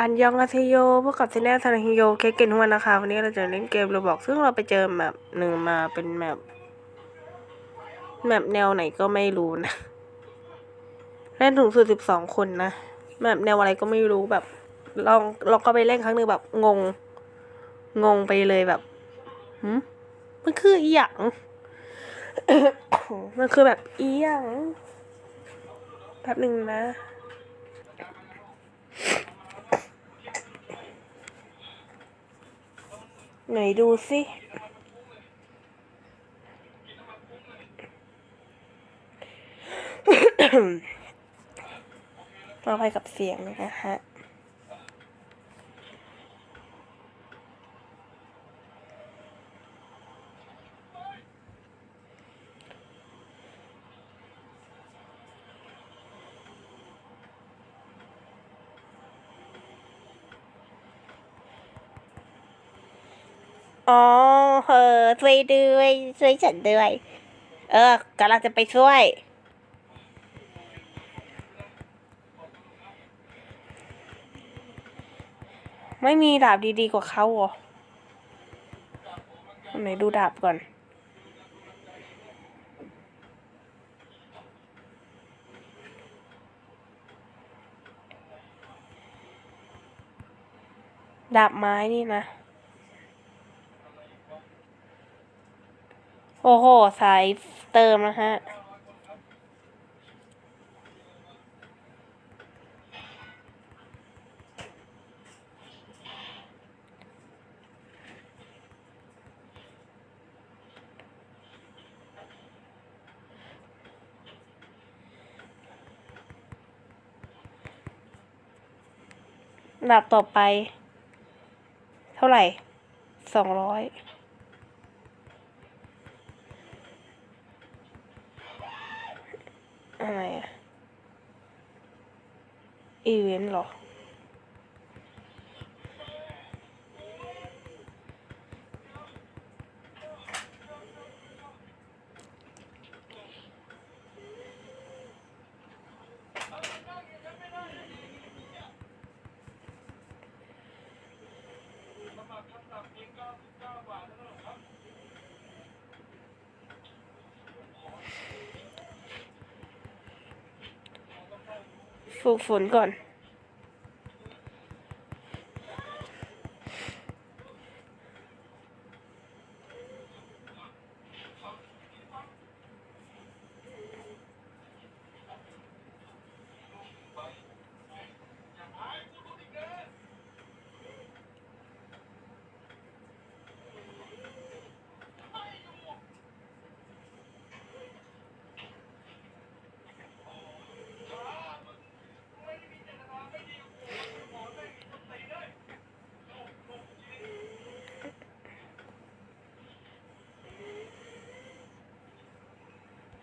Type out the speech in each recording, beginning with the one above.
อันยองอาเซโยพวกกับเซเนลซานาฮิโยเคเกนทุกวันนะคะ วันนี้เราจะเล่นเกมโรบอกซึ่งเราไปเจอแมปหนึ่งมาเป็นแมปแมปแนวไหนก็ไม่รู้นะเล่นถึงสุดสิบสองคนนะแมปแนวอะไรก็ไม่รู้แบบ ลองลองก็ไปเล่นครั้งหนึ่งแบบงง งงไปเลยแบบหืมมันคืออีหยังมันคือแบบอีหยังแป๊บหนึ่งนะ ไหนดูสิเราไปกับเสียงนะฮะ อ๋อเออช่วยด้วยช่วยฉันด้วย เออกำลังจะไปช่วย ไม่มีดาบดีๆกว่าเขาเหรอไหนดูดาบก่อนดาบไม้นี่นะ โอ้โห สายเติมนะฮะ หนับต่อไป เท่าไหร่สองร้อย อะไรอะอีเวนต์เหรอ ฝึกฝนก่อน เ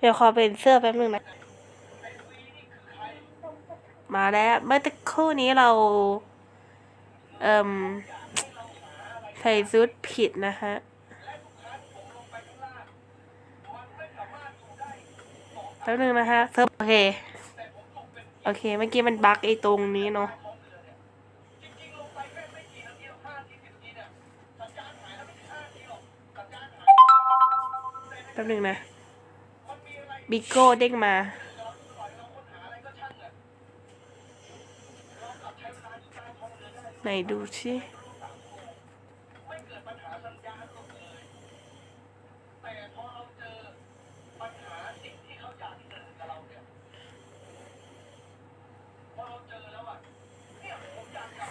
ดี๋ยวขอเป็นเสื้อแป๊บนึงนะ มาแล้ว เมื่อตะครู่นี้เรา เอ่มใส่ชุดผิดนะฮะแป๊บนึงนะฮะเซิร์ฟโอเค โอเค เมื่อกี้มันบั๊กไอ้ตรงนี้เนาะแป๊บนึงนะ บิโก้เด้งมา ไหนดูชิ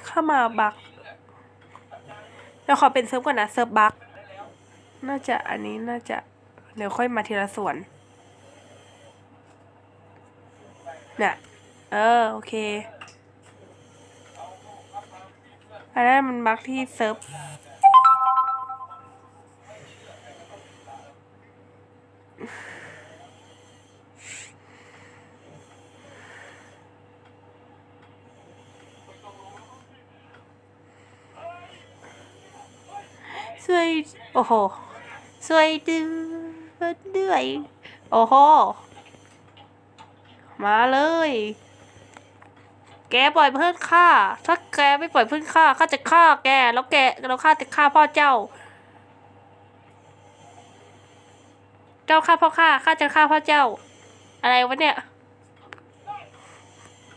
เข้ามาบักเดี๋ยวขอเป็นเซิร์ฟก่อนนะ เซิร์ฟบัก น่าจะอันนี้น่าจะ เดี๋ยวค่อยมาทีละส่วน เนี่ยเออ โอเค อันนั้นมันบักที่เซิร์ฟช่วย โอ้โหช่วยด้วยด้วย โอ้โห มาเลย แกปล่อยเพื่อนข้า ถ้าแกไม่ปล่อยเพื่อนข้าข้าจะฆ่าแก แล้วแกแล้วข้าจะฆ่าพ่อเจ้า เจ้าฆ่าพ่อข้าข้าจะฆ่าพ่อเจ้า อะไรวะเนี่ย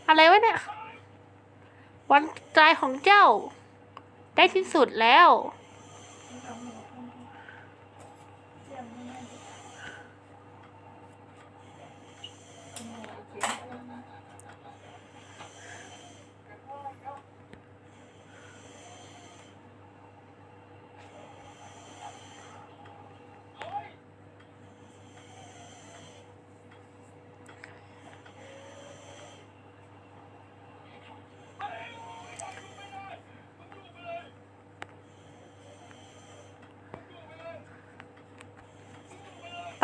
อะไรวะเนี่ย วันตายของเจ้า ได้ที่สุดแล้ว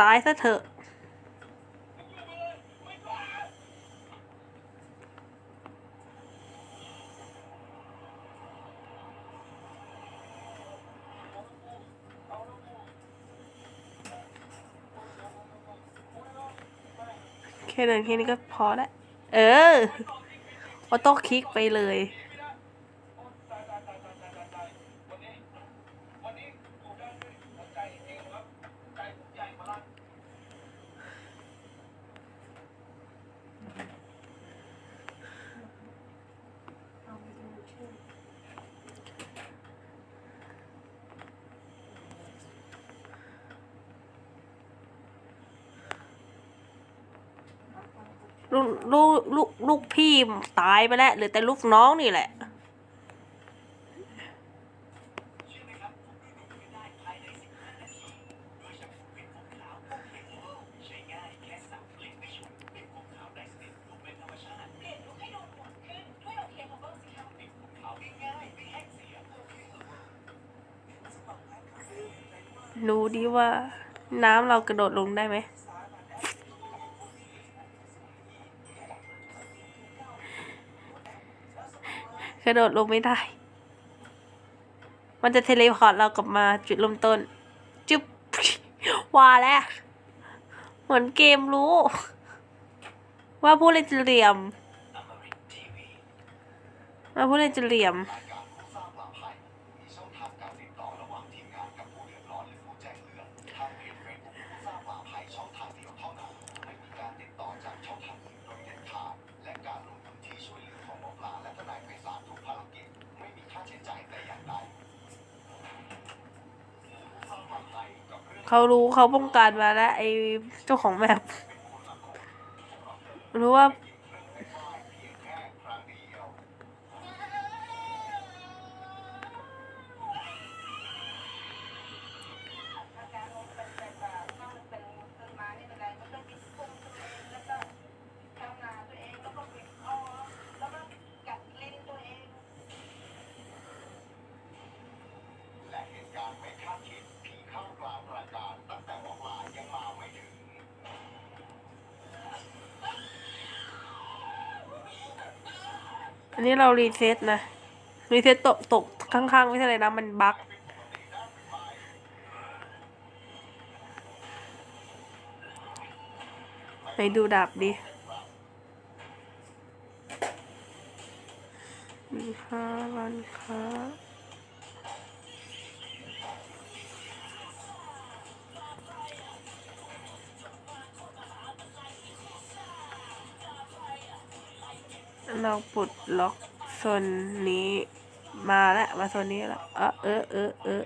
ตายซะเถอะ แค่เดินแค่นี้ก็พอแล้วเออออโต้คลิกไปเลย ลูกลูกลูกลูกพี่ตายไปแล้วเหลือแต่ลูกน้องนี่แหละรู้ดีว่าน้ำเรากระโดดลงได้ไหม กระโดดลงไม่ได้ มันจะเทเลพอร์ตเรากลับมาจุดเริ่มต้น จุ๊บว่าแล้ว เหมือนเกมรู้ ว่าผู้เล่นจะเหลี่ยมว่าผู้เล่นจะเหลี่ยม เขารู้เขาป้องกันมาแล้วไอ้เจ้าของแมปรู้ว่า นนี้เรารีเซ็ตนะ รีเซ็ตตกตกข้างๆ ไม่ใช่อะไรนะ มันบั๊กไปดูดาบดิมีค่าร้านค้า เราปลดล็อกโซนนี้มาแล้วมาโซนนี้แล้วเออเออเออเออ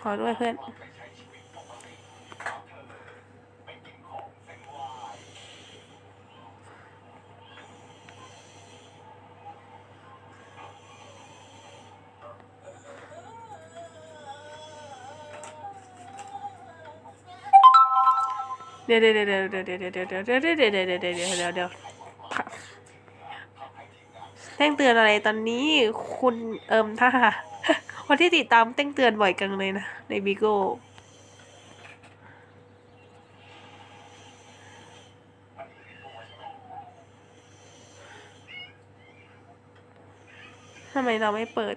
ขอด้วยเพื่อน ดี๋ยวเดี๋ยวเดี๋ยวเดี๋ยวเดี๋ยวเดี๋ยวเดี๋ยวเดี๋ยวเดี๋ยวเดี๋ยวเดี๋ยวเดี๋ยวแจ้งเตือนอะไรตอนนี้คุณเอิมถ้าคนที่ติดตามแจ้งเตือนบ่อยกันเลยนะ ในบิโก้ทำไมเราไม่เปิด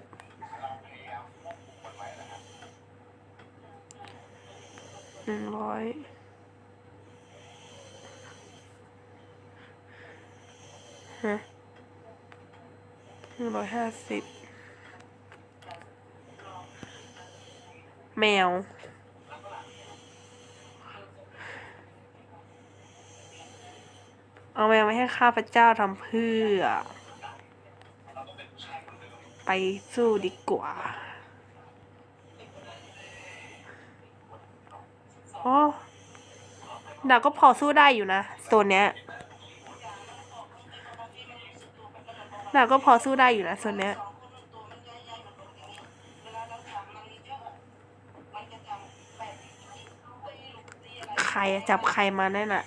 หนึ่งร้อย ฮะหนึ่งร้อยห้าสิบแมว เอาแมวมาให้ข้าพเจ้าทำเพื่อ ไปสู้ดีกว่าโอ้ดาบก็พอสู้ได้อยู่นะ ตัวเนี้ย ดาก็พอสู้ได้อยู่นะตัวเนี้ยใครจับใครมาแน่น่ะ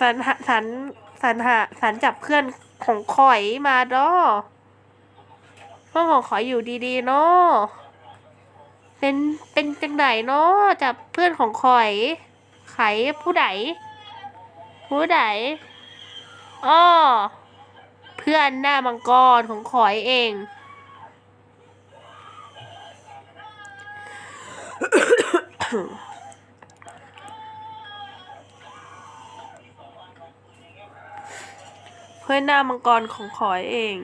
สันหาสันสันหาสันจับเพื่อนของข่อยมาดอเพื่อนของข่อยอยู่ดีๆเนาะเป็นเป็นจังไหนเนาะจับเพื่อนของข่อยไขผู้ใดผู้ใด อ้อเพื่อนหน้ามังกรของข่อยเอง เพื่อนหน้ามังกรของขอยเอง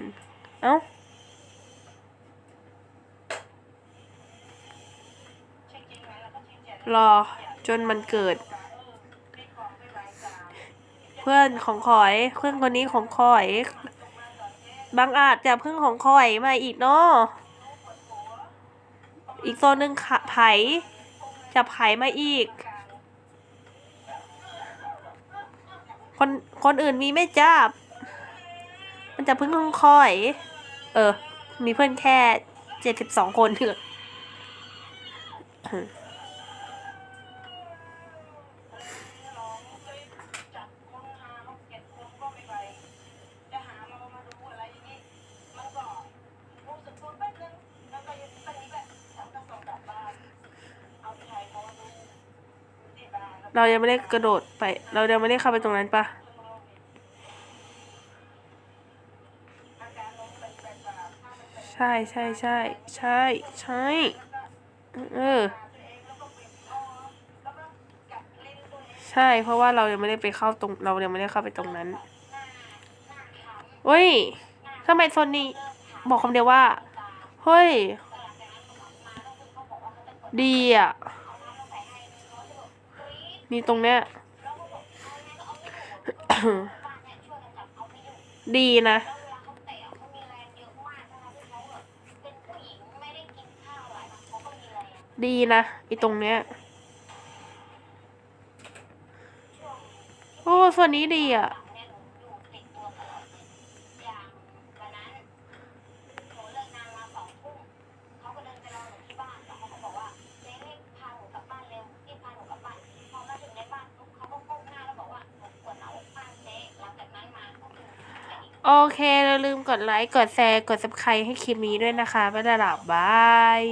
เอ้ารอจนมันเกิด เพื่อนของขอย เพื่อนคนนี้ของขอยบางอาจจะเพื่อนของขอยมาอีกเนาะอีกโซนหนึ่งขะไผ่จับไผ่มาอีก คนคนอื่นมีไม่จับ มันจะพึ่งของคอย เออ มีเพื่อนแค่เจ็ดสิบสองคนเถอะ เรายังไม่ได้กระโดดไป เรายังไม่ได้เข้าไปตรงนั้นปะใช่ใช่ใช่ใช่ใช่เออใช่ เพราะว่าเรายังไม่ได้ไปเข้าตรง เรายังไม่ได้เข้าไปตรงนั้นเฮ้ยทำไมโซนนี้บอกคำเดียวว่า เฮ้ย ดีอะ นี่ตรงเนี้ย ดีนะ ดีนะไอตรงเนี้ย โอ้ส่วนนี้ดีอะ โอเคอย่าลืม กดไลค์ กดแชร์ กด subscribe ให้คลิปนี้ด้วยนะคะบ๊ายบายบาย